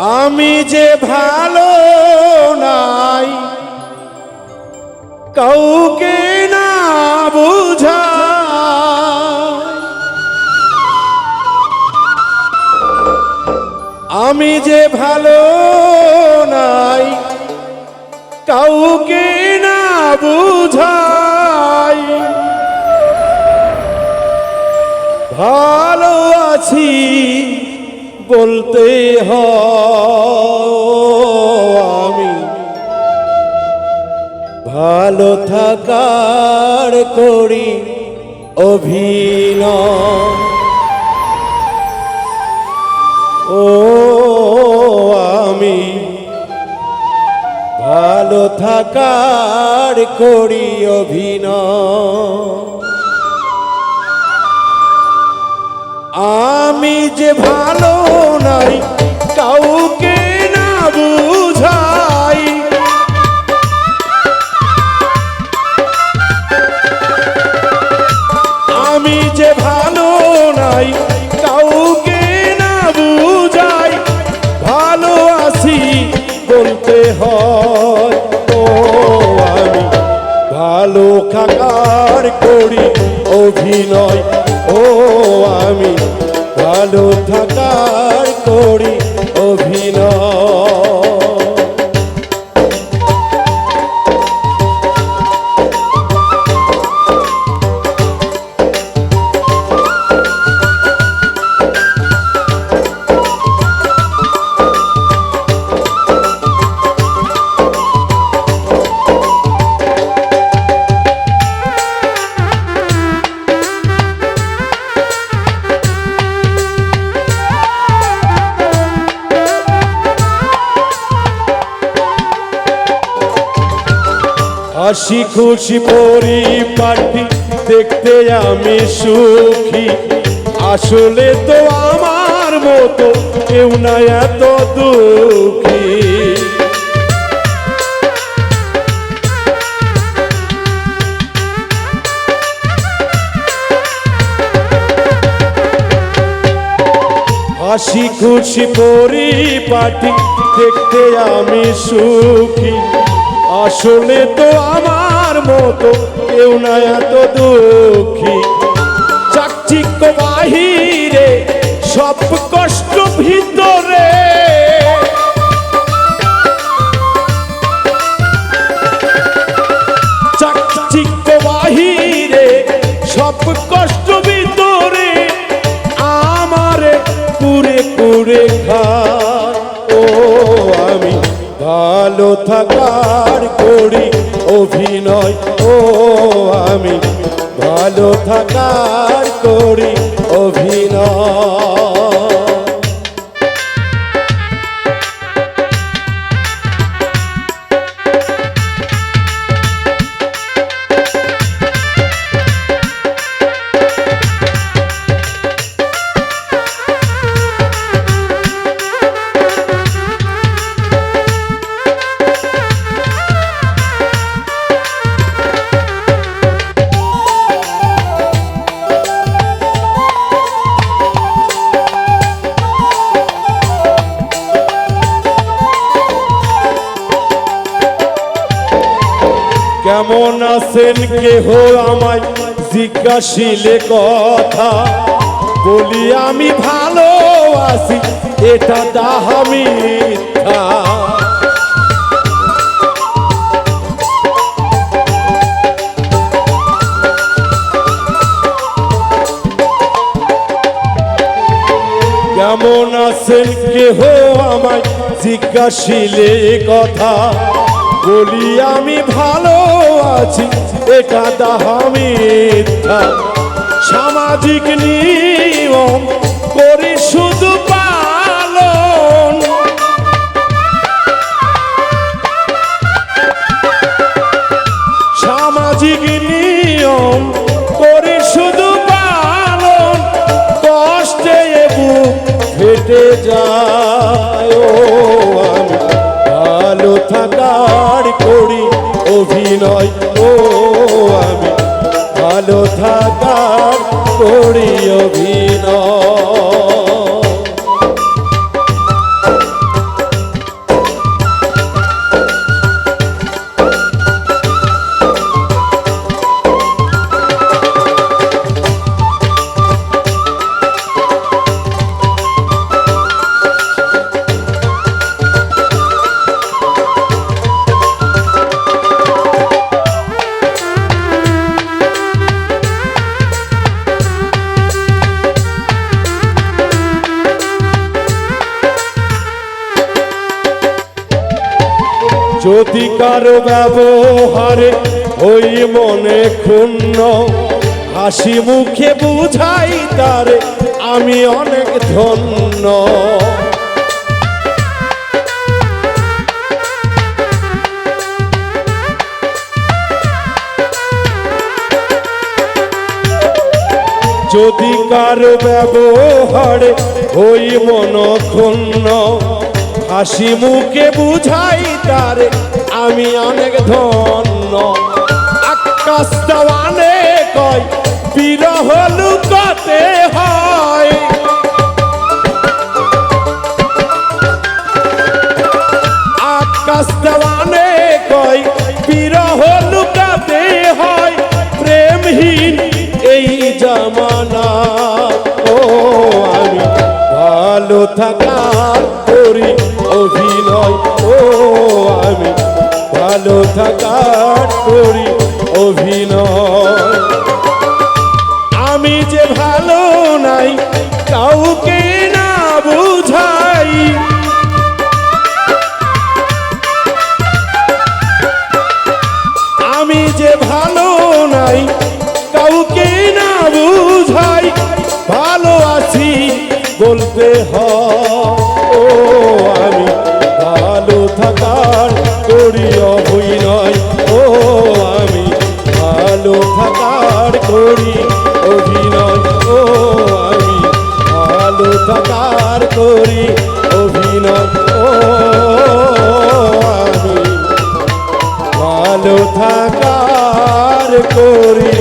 আমি যে ভালো নাই, কাউকে না বুঝা আমি যে ভালো নাই, কাউকে না বুঝাই। ভালো আছি বলতে আমি ভালো থাকার করি অভিনয়। ও, আমি ভালো থাকার করি অভিনয়। আমি যে ভালো ভালো থাকার করি অভিনয়। হাসি খুশি পরিপাটি, দেখতে আমি সুখী। আসলে তো আমার মতো কেউ না এত দুঃখী। হাসি খুশি পরিপাটি, দেখতে আমি সুখী। আসলে তো আমার মতো কেউ না এত দুঃখী। চাকচিক্য বাহিরে সব কষ্ট ভিতরে। চাকচিক্য বাহিরে সব কষ্ট ভিতরে আমারে কুরে কুরে খায়। ও, আমি ভালো থাকার আমি ভালো থাকার করি অভিনয়। কেমন আছেন কেহ আমায় জিজ্ঞাসিলে কথা? বলি, আমি ভালো আছি, এটা তাহা মিথ্যা। কেমন আছেন কেহ আমায় জিজ্ঞাসিলে কথা? বলি, আমি ভালো আছি, এটা মিথ্যা। সামাজিক নিয়ম করি শুধু পালন। সামাজিক নিয়ম করি শুধু পালন। কষ্টে বুক ফেটে যায়। অভিনয় ও আমি ভালো থাকার করি অভিনয় যদি কারও ব্যবহারে ওই মনে ক্ষুণ্ণ, হাসি মুখে বুঝাই তারে, আমি অনেক ধন্য। যদি কারও ব্যবহারে ওই মন ক্ষুণ্ণ হাসি মুখে বুঝাই তারে, আমি অনেক ধন্য। আকাশ দেওয়ানে কয়, বিরহ লুকাতে হয়। আকাশ দেওয়ানে কয়, বিরহ লুকাতে হয়। প্রেমহীন এই জামানা, ও আমি ভালো থাকার করি ও আমি ভালো থাকার করি অভিনয়। আমি যে ভালো নাই কাউকে না থাকার করি অভিনয় ও, আমি ভালো থাকার করি অভিনয়। ও, আমি ভালো থাকার করি অভিনয়। ও, আমি ভালো থাকার করি